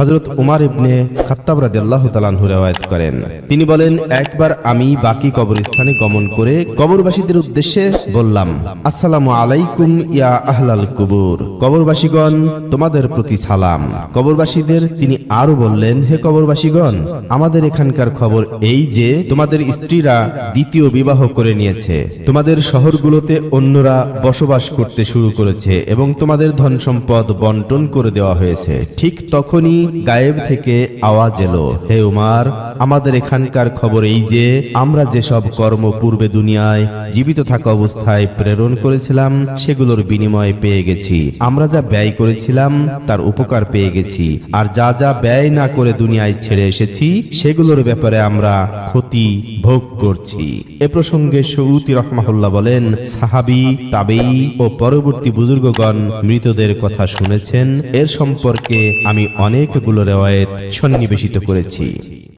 হজরত উমার ইবনে খাত্তাব রাদিয়াল্লাহু তাআলাহু রেওয়ায়াত করেন। তিনি বলেন, একবার আমি বাকি কবরস্থানে গমন করে কবরবাসীদের উদ্দেশ্যে বললাম, আসসালামু আলাইকুম ইয়া আহলাল কুবুর। কবরবাসীগণ, তোমাদের প্রতি সালাম। কবরবাসীদের তিনি আরও বললেন, হে কবরবাসীগণ, আমাদের এখানকার খবর এই যে, তোমাদের স্ত্রীরা দ্বিতীয় বিবাহ করে নিয়েছে। তোমাদের শহরগুলোতে অন্যরা বসবাস করতে শুরু করেছে এবং তোমাদের ধন সম্পদ বন্টন করে দেওয়া হয়েছে। ঠিক তখনই গায়েব থেকে আওয়াজ এলো, হে উমার, আমাদের এখানকার খবর এই যে, আমরা যেসব কর্ম পূর্বে দুনিয়ায় জীবিত থাকা অবস্থায় প্রেরণ করেছিলাম, সেগুলোর বিনিময়ে পেয়ে গেছি। আমরা যা ব্যয় করেছিলাম, তার উপকার পেয়ে গেছি। আর যা যা ব্যয় না করে দুনিয়ায় ছেড়ে এসেছি, সেগুলোর ব্যাপারে আমরা ক্ষতি ভোগ করছি। এ প্রসঙ্গে সৌতি রহমাহুল্লাহ বলেন, সাহাবি তাবেই ও পরবর্তী বুজুর্গগণ মৃতদের কথা শুনেছেন। এর সম্পর্কে আমি অনেকগুলো রেওয়ায়েত সন্নিবেশিত করেছি।